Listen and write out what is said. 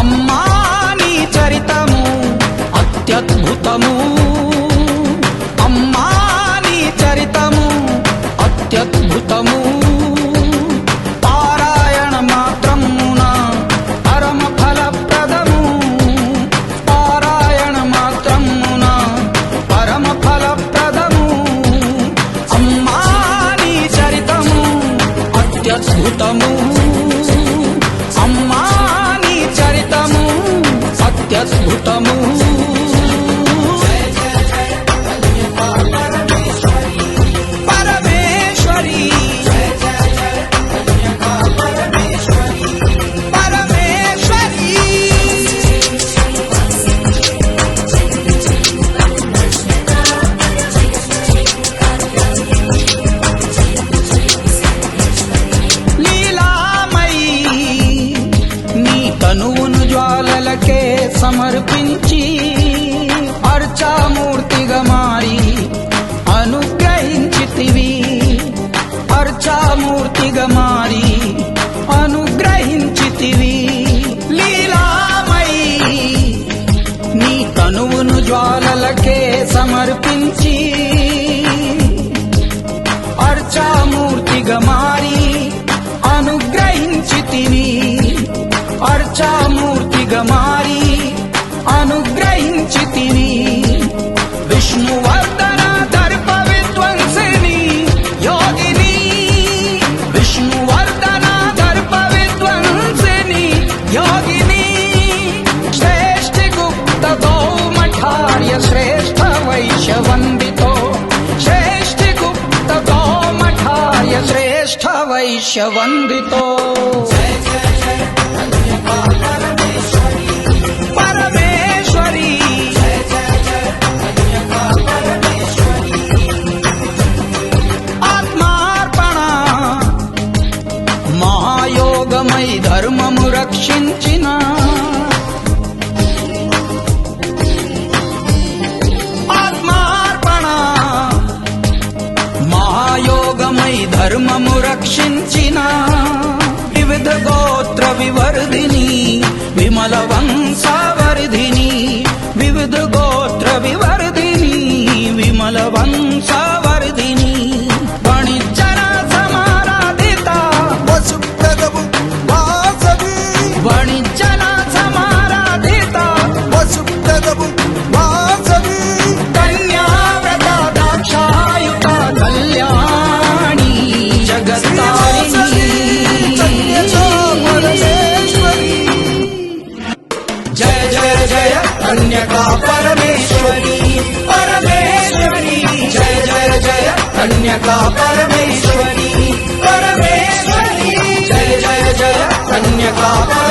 అమ్మా నీ చరితము అత్యద్భుతము. సమర్పించి అర్చామూర్తిగా మారి అనుగ్రహించితివి. అర్చామూర్తిగా మారి అనుగ్రహించితివి. లీలామై నీ తనువును జ్వాలలకే సమర్పించి శ్రేష్ఠ వైశ్యవందితో. పరమేశ్వరి. ఆత్మార్పణ. మహాయోగమై ధర్మము రక్షించిన రక్షించిన వివిధ గోత్ర వివర్ధిని విమల వంశా కన్యకా పరమేశ్వరి. పరమేశ్వరి. జయ జయ జయ కన్యకా